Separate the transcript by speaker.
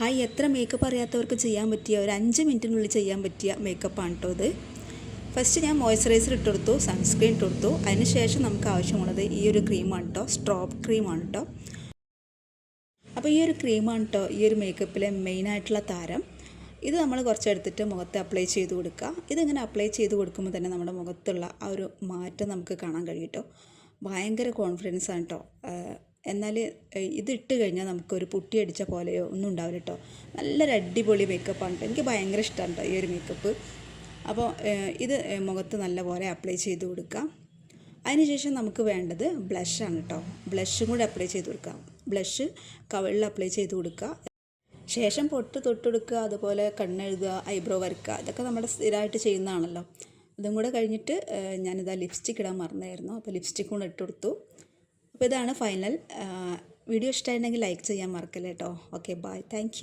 Speaker 1: Hi എത്ര makeup അറിയാത്തവർക്ക് ചെയ്യാൻ പറ്റിയ ഒരു അഞ്ച് മിനിറ്റിനുള്ളിൽ ചെയ്യാൻ പറ്റിയ മേക്കപ്പാണ് കേട്ടോ ഇത്. ഫസ്റ്റ് ഞാൻ മോയ്സ്ചറൈസർ ഇട്ട് കൊടുത്തു സൺസ്ക്രീൻ ഇട്ട് കൊടുത്തു അതിന് ശേഷം നമുക്ക് ആവശ്യമുള്ളത് ഈ ഒരു ക്രീമാണ് കേട്ടോ സ്ട്രോബ് ക്രീമാണ് കേട്ടോ അപ്പോൾ ഈ ഒരു ക്രീമാണ് കേട്ടോ ഈ ഒരു മേക്കപ്പിലെ മെയിനായിട്ടുള്ള താരം. ഇത് നമ്മൾ കുറച്ചെടുത്തിട്ട് മുഖത്ത് അപ്ലൈ ചെയ്ത് കൊടുക്കുക. ഇതിങ്ങനെ അപ്ലൈ ചെയ്ത് കൊടുക്കുമ്പോൾ തന്നെ നമ്മുടെ മുഖത്തുള്ള ആ ഒരു മാറ്റം നമുക്ക് കാണാൻ കഴിയും കേട്ടോ ഭയങ്കര കോൺഫിഡൻസ് ആണ് കേട്ടോ എന്നാൽ ഇതിട്ട് കഴിഞ്ഞാൽ നമുക്കൊരു പുട്ടി അടിച്ച പോലെയോ ഒന്നും ഉണ്ടാവില്ല കേട്ടോ. നല്ലൊരു അടിപൊളി മേക്കപ്പാണ് കേട്ടോ എനിക്ക് ഭയങ്കര ഇഷ്ടമാണ് കേട്ടോ ഈ ഒരു മേക്കപ്പ് അപ്പോൾ ഇത് മുഖത്ത് നല്ലപോലെ അപ്ലൈ ചെയ്ത് കൊടുക്കാം. അതിനുശേഷം നമുക്ക് വേണ്ടത് ബ്ലഷാണ് കേട്ടോ ബ്ലഷും കൂടി അപ്ലൈ ചെയ്ത് കൊടുക്കാം. ബ്ലഷ് കവളിൽ അപ്ലൈ ചെയ്ത് കൊടുക്കുക. ശേഷം പൊട്ട് തൊട്ടെടുക്കുക അതുപോലെ കണ്ണെഴുതുക ഐബ്രോ വരക്കുക ഇതൊക്കെ നമ്മുടെ സ്ഥിരമായിട്ട് ചെയ്യുന്നതാണല്ലോ. അതും കൂടെ കഴിഞ്ഞിട്ട് ഞാനിതാ ലിപ്സ്റ്റിക് ഇടാൻ മറന്നായിരുന്നു. അപ്പോൾ ലിപ്സ്റ്റിക് കൂടെ ഇട്ട് കൊടുത്തു. അപ്പോൾ ഇതാണ് ഫൈനൽ വീഡിയോ ഇഷ്ടമായിട്ടുണ്ടെങ്കിൽ ലൈക്ക് ചെയ്യാൻ മറക്കല്ലേ കേട്ടോ ഓക്കെ ബൈ താങ്ക്